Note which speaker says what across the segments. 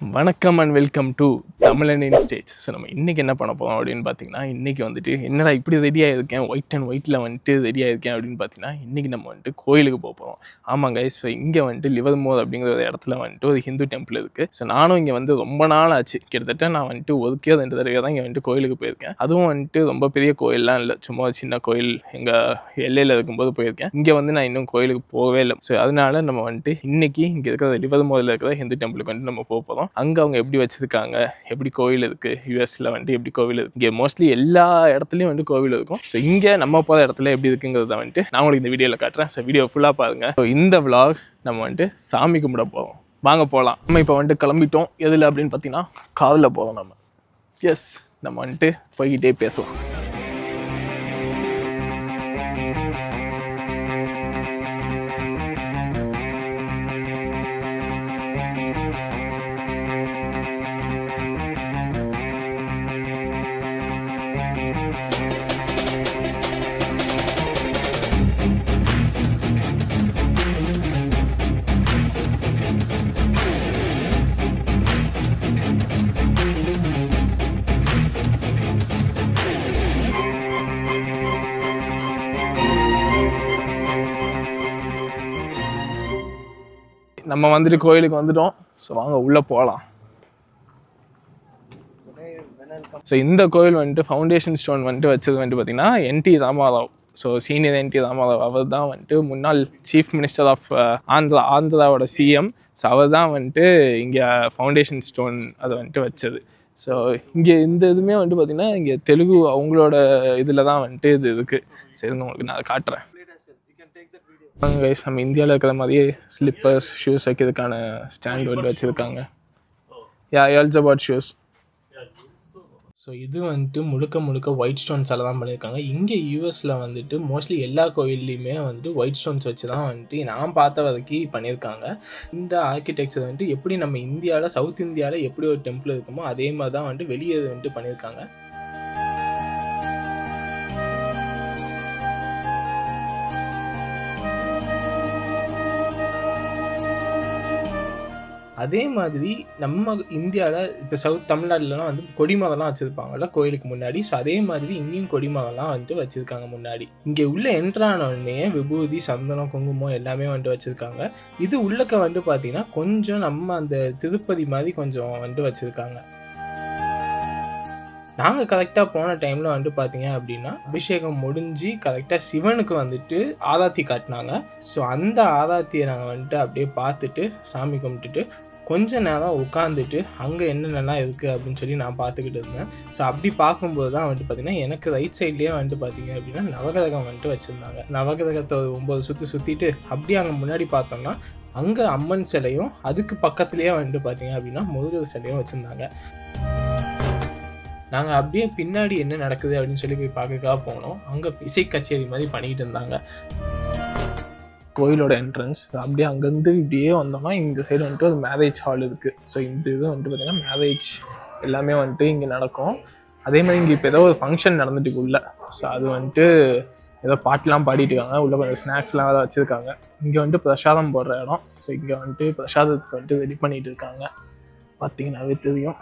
Speaker 1: வணக்கம் and welcome to தமிழன் இன் stage so நம்ம இன்றைக்கி என்ன பண்ண போகிறோம் அப்படின்னு பார்த்தீங்கன்னா இன்றைக்கி வந்துட்டு என்னடா இப்படி ரெடியாக இருக்கேன் ஒயிட் அண்ட் ஒயிட்டில் வந்துட்டு ரெடியாக இருக்கேன் அப்படின்னு பார்த்தீங்கன்னா இன்றைக்கி நம்ம வந்துட்டு கோயிலுக்கு போக போகிறோம் ஆமாங்க ஸோ இங்கே வந்துட்டு லிவர்மோர் அப்படிங்கிற ஒரு இடத்துல வந்துட்டு ஒரு ஹிந்து டெம்பிள் இருக்குது ஸோ நானும் இங்கே வந்து ரொம்ப நாள் ஆச்சு. கிட்டத்தட்ட நான் வந்துட்டு ஒதுக்கியோ ரெண்டு தடவை தான் இங்கே வந்துட்டு கோயிலுக்கு போயிருக்கேன். அதுவும் வந்துட்டு ரொம்ப பெரிய கோயிலெலாம் இல்லை. சும்மா ஒரு சின்ன கோயில் எங்கள் எல்லையில் இருக்கும்போது போயிருக்கேன். இங்கே வந்து நான் இன்னும் கோயிலுக்கு போகவே இல்லை. ஸோ அதனால நம்ம வந்துட்டு இன்றைக்கி இங்கே இருக்கிற லிவர்மோரில் இருக்கிற ஹிந்து டெம்பிளுக்கு வந்துட்டு நம்ம போக போகிறோம் அங்கே அவங்க எப்படி வச்சுருக்காங்க? எப்படி கோவில் இருக்குது யூஎஸில் வந்துட்டு எப்படி கோவில் இருக்குது இங்கே மோஸ்ட்லி எல்லா இடத்துலையும் வந்துட்டு கோவில் இருக்கும். ஸோ இங்கே நம்ம போகிற இடத்துல எப்படி இருக்குங்கிறத வந்துட்டு நான் உங்களுக்கு இந்த வீடியோவில் காட்டுறேன். ஸோ வீடியோ ஃபுல்லாக பாருங்கள் ஸோ இந்த vlog நம்ம வந்துட்டு சாமி கும்பிட போகிறோம் வாங்க போகலாம் நம்ம இப்போ வந்துட்டு கிளம்பிட்டோம். எதில் அப்படின்னு பார்த்தீங்கன்னா காதில் போகிறோம் நம்ம. எஸ் நம்ம வந்துட்டு போய்கிட்டே பேசுவோம். நம்ம வந்துட்டு கோயிலுக்கு வந்துட்டோம். ஸோ வாங்க உள்ளே போகலாம் ஸோ இந்த கோயில் வந்துட்டு ஃபவுண்டேஷன் ஸ்டோன் வந்துட்டு வச்சது வந்துட்டு பார்த்தீங்கன்னா என்டி ராமாராவ். ஸோ சீனியர் என்டி ராமாராவ் அவர் தான் வந்துட்டு முன்னாள் சீஃப் மினிஸ்டர் ஆஃப் ஆந்திரா ஆந்திராவோட சிஎம் ஸோ அவர் தான் வந்துட்டு இங்கே ஃபவுண்டேஷன் ஸ்டோன் அதை வந்துட்டு வச்சது. ஸோ இங்கே இந்த இதுவுமே வந்துட்டு பார்த்திங்கன்னா இங்கே தெலுங்கு அவங்களோட இதில் தான் வந்துட்டு இது இருக்குது சரி உங்களுக்கு நான் காட்டுறேன். கைஸ் நம்ம இந்தியாவில் இருக்கிற மாதிரியே ஸ்லிப்பர்ஸ் ஷூஸ் வைக்கிறதுக்கான ஸ்டாண்ட் வந்து வச்சுருக்காங்க. Yeah also about shoes so இது வந்துட்டு முழுக்க முழுக்க ஒயிட் ஸ்டோன்ஸால் தான் பண்ணியிருக்காங்க. இங்கே யூஎஸில் வந்துட்டு மோஸ்ட்லி எல்லா கோயில்லையுமே வந்துட்டு ஒயிட் ஸ்டோன்ஸ் வச்சு தான் வந்துட்டு நான் பார்த்த வரைக்கும் பண்ணியிருக்காங்க. இந்த ஆர்கிடெக்சர் வந்துட்டு எப்படி நம்ம இந்தியாவில் சவுத் இந்தியாவில் எப்படி ஒரு டெம்பிள் இருக்குமோ அதே மாதிரி தான் வந்துட்டு வெளியே வந்துட்டு பண்ணியிருக்காங்க. அதே மாதிரி நம்ம இந்தியாவில் இப்போ சவுத் தமிழ்நாட்டிலலாம் வந்து கொடிமரம்லாம் வச்சுருப்பாங்கல்ல கோயிலுக்கு முன்னாடி. ஸோ அதே மாதிரி இங்கேயும் கொடிமரம்லாம் வந்துட்டு வச்சுருக்காங்க முன்னாடி. இங்கே உள்ள என்ட்ரான உடனே விபூதி சந்தனம் குங்குமம் எல்லாமே வந்துட்டு வச்சுருக்காங்க. இது உள்ளக்க வந்து பார்த்தீங்கன்னா கொஞ்சம் நம்ம அந்த திருப்பதி மாதிரி கொஞ்சம் வந்துட்டு வச்சுருக்காங்க. நாங்கள் கரெக்டாக போன டைமில் வந்துட்டு பார்த்தீங்க அப்படின்னா அபிஷேகம் முடிஞ்சு கரெக்டாக சிவனுக்கு வந்துட்டு ஆராத்தி காட்டினாங்க. ஸோ அந்த ஆராத்தியை நாங்கள் வந்துட்டு அப்படியே பார்த்துட்டு சாமி கும்பிட்டுட்டு கொஞ்ச நேரம் உட்காந்துட்டு அங்கே என்னென்னலாம் இருக்குது அப்படின்னு சொல்லி நான் பார்த்துக்கிட்டு இருந்தேன். ஸோ அப்படி பார்க்கும்போது தான் வந்துட்டு பார்த்தீங்கன்னா எனக்கு ரைட் சைட்லேயே வந்துட்டு பார்த்தீங்க அப்படின்னா நவகிரகம் வந்துட்டு வச்சுருந்தாங்க. நவகிரகத்தை ஒரு ஒம்பது சுற்றி சுற்றிட்டு அப்படியே அங்கே முன்னாடி பார்த்தோம்னா அங்கே அம்மன் சிலையும் அதுக்கு பக்கத்துலேயே வந்துட்டு பார்த்தீங்க அப்படின்னா முருகர் சிலையும் வச்சுருந்தாங்க. நாங்கள் அப்படியே பின்னாடி என்ன நடக்குது அப்படின்னு சொல்லி போய் பார்க்கக்காக போனோம். அங்கே இசை கச்சேரி மாதிரி பண்ணிக்கிட்டு இருந்தாங்க. கோயிலோட என்ட்ரன்ஸ் அப்படியே அங்கேருந்து இப்படியே வந்தோம்னா இந்த சைடு வந்துட்டு ஒரு மேரேஜ் ஹால் இருக்குது ஸோ இந்த இது வந்துட்டு பார்த்திங்கன்னா மேரேஜ் எல்லாமே வந்துட்டு இங்கே நடக்கும். அதே மாதிரி இங்கே இப்போ ஏதோ ஒரு ஃபங்க்ஷன் நடந்துட்டு உள்ள. ஸோ அது வந்துட்டு ஏதோ பாட்டெலாம் பாடிட்டு இருக்காங்க. உள்ளே கொஞ்சம் ஸ்நாக்ஸ்லாம் வேறு வச்சுருக்காங்க. இங்கே வந்துட்டு பிரசாதம் போடுற இடம். ஸோ இங்கே வந்துட்டு பிரசாதத்துக்கு வந்துட்டு ரெடி பண்ணிகிட்டு இருக்காங்க. பார்த்தீங்கன்னாவே தெரியும்.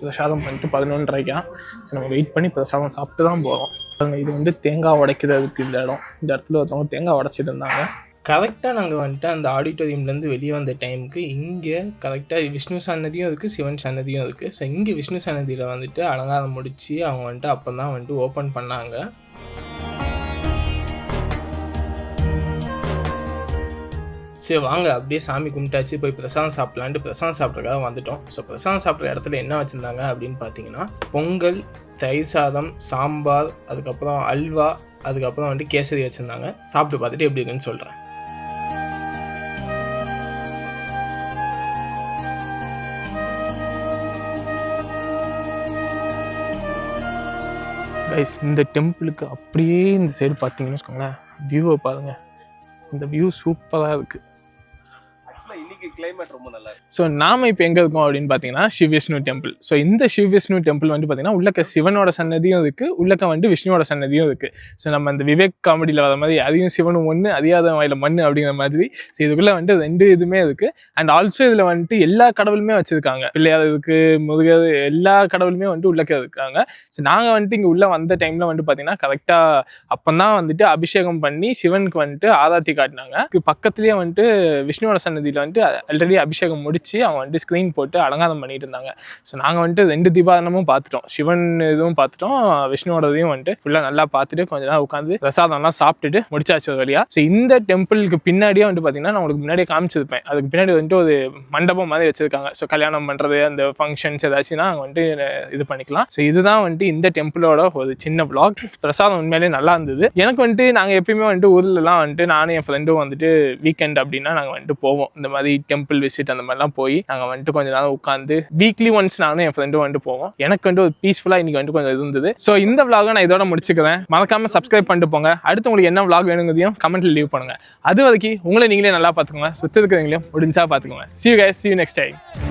Speaker 1: பிரசாதம் பண்ணிட்டு பதினொன்றரைக்கா. ஸோ நம்ம வெயிட் பண்ணி பிரசாதம் சாப்பிட்டு தான் போகிறோம் இது வந்து தேங்காய் உடைக்கிறதுக்கு இந்த இடம். இந்த இடத்துல ஒருத்தவங்க தேங்காய் உடைச்சிட்டு இருந்தாங்க. கரெக்டாக நாங்கள் வந்துட்டு அந்த ஆடிட்டோரியம்லேருந்து வெளியே வந்த டைமுக்கு இங்கே கரெக்டாக விஷ்ணு சன்னதியும் இருக்குது சிவன் சன்னதியும் இருக்குது ஸோ இங்கே விஷ்ணு சன்னதியில் வந்துட்டு அலங்காரம் முடித்து அவங்க வந்துட்டு அப்போ தான் வந்துட்டு ஓப்பன் பண்ணாங்க. சரி வாங்க. அப்படியே சாமி கும்பிட்டாச்சு. போய் பிரசாதம் சாப்பிட்லான்ட்டு பிரசாதம் சாப்பிட்றதுக்காக வந்துட்டோம். ஸோ பிரசாதம் சாப்பிட்ற இடத்துல என்ன வச்சுருந்தாங்க அப்படின்னு பார்த்தீங்கன்னா பொங்கல் தயிர் சாதம் சாம்பார் அதுக்கப்புறம் அல்வா அதுக்கப்புறம் வந்துட்டு கேசரி வச்சுருந்தாங்க. சாப்பிட்டு பார்த்துட்டு எப்படி இருக்குன்னு சொல்கிறேன் கைஸ் இந்த டெம்பிளுக்கு அப்படியே இந்த சைடு பார்த்தீங்கன்னு வச்சுக்கோங்களேன். வியூவை பாருங்கள் இந்த வியூ சூப்பராக இருக்குது
Speaker 2: சிட்டிக்கு கிளைமேட் ரொம்ப நல்லா இருக்கு.
Speaker 1: ஸோ நாம இப்போ எங்கே இருக்கோம் அப்படின்னு பார்த்தீங்கன்னா சிவ விஷ்ணு டெம்பிள் ஸோ இந்த சிவ விஷ்ணு டெம்பிள் வந்து பார்த்தீங்கன்னா உள்ளக்க சிவனோட சன்னதியும் இருக்கு உள்ளக்க வந்து விஷ்ணுவோட சன்னதியும் இருக்கு. ஸோ நம்ம அந்த விவேக் காமெடியில் வர மாதிரி அதையும் சிவனும் ஒன்று அதிகாத வாயில மண் அப்படிங்கிற மாதிரி. ஸோ இதுக்குள்ளே வந்துட்டு ரெண்டு இதுவுமே இருக்கு. அண்ட் ஆல்சோ இதில் வந்துட்டு எல்லா கடவுளுமே வச்சிருக்காங்க. பிள்ளையார் இருக்கு முருகர் எல்லா கடவுளுமே வந்துட்டு உள்ளக்க இருக்காங்க. ஸோ நாங்கள் வந்துட்டு இங்கே உள்ள வந்த டைமில் வந்துட்டு பார்த்தீங்கன்னா கரெக்டாக அப்போ தான் வந்துட்டு அபிஷேகம் பண்ணி சிவனுக்கு வந்துட்டு ஆராத்தி காட்டினாங்க. பக்கத்துலேயே வந்துட்டு விஷ்ணுவோட சன்னதியில் வந்துட்டு ஆல்ரெடி அபிஷேகம் முடித்து அவங்க வந்துட்டு ஸ்க்ரீன் போட்டு அலங்காரம் பண்ணிட்டு இருந்தாங்க. ஸோ நாங்கள் வந்துட்டு ரெண்டு தீபாரணமும் பார்த்துட்டோம். சிவன் இதுவும் பார்த்துட்டோம் விஷ்ணுவோடதையும் வந்துட்டு ஃபுல்லாக நல்லா பார்த்துட்டு கொஞ்ச நேரம் உட்காந்து பிரசாதம்லாம் சாப்பிட்டுட்டு முடிச்சாச்சு ஒரு வழியாக ஸோ இந்த டெம்பிளுக்கு பின்னாடியே வந்துட்டு பார்த்தீங்கன்னா நான் உங்களுக்கு முன்னாடியே காமிச்சிருப்பேன் அதுக்கு பின்னாடி வந்துட்டு ஒரு மண்டபம் மாதிரி வச்சிருக்காங்க. ஸோ கல்யாணம் பண்ணுறது அந்த ஃபங்க்ஷன்ஸ் ஏதாச்சும்னா அங்கே வந்துட்டு இது பண்ணிக்கலாம். ஸோ இதுதான் வந்துட்டு இந்த டெம்பிளோட ஒரு சின்ன பிளாக் பிரசாதம் உண்மையிலேயே நல்லா இருந்தது. எனக்கு வந்துட்டு நாங்கள் எப்பயுமே வந்துட்டு ஊர்லலாம் வந்துட்டு நானும் என் ஃப்ரெண்டும் வந்துட்டு வீக்கெண்ட் அப்படின்னா நாங்கள் வந்துட்டு போவோம். இந்த மாதிரி டெம்பிள் விசிட் அந்த மாதிரிலாம் போய் நாங்கள் வந்துட்டு கொஞ்ச நேரம் உட்காந்து வீக்லி ஒன்ஸ் நானும் என் ஃப்ரெண்டும் வந்துட்டு போவோம். எனக்கு வந்துட்டு ஒரு பீஸ்ஃபுல்லாக இன்னைக்கு வந்துட்டு கொஞ்சம் இருந்தது. ஸோ இந்த vlog நான் இதோட முடிச்சுக்கிறேன். மறக்காம சப்ஸ்கிரைப் பண்ணிட்டு போங்க. அடுத்து உங்களுக்கு என்ன விளாக் வேணுங்கிறதையும் கமெண்ட்ல லீவ் பண்ணுங்க. அது வரைக்கும் உங்களை நீங்களே நல்லா பார்த்துக்கோங்க. சுற்றி இருக்கிறவங்களையும் முடிஞ்சா பார்த்துக்கோங்க. See you guys. See you next time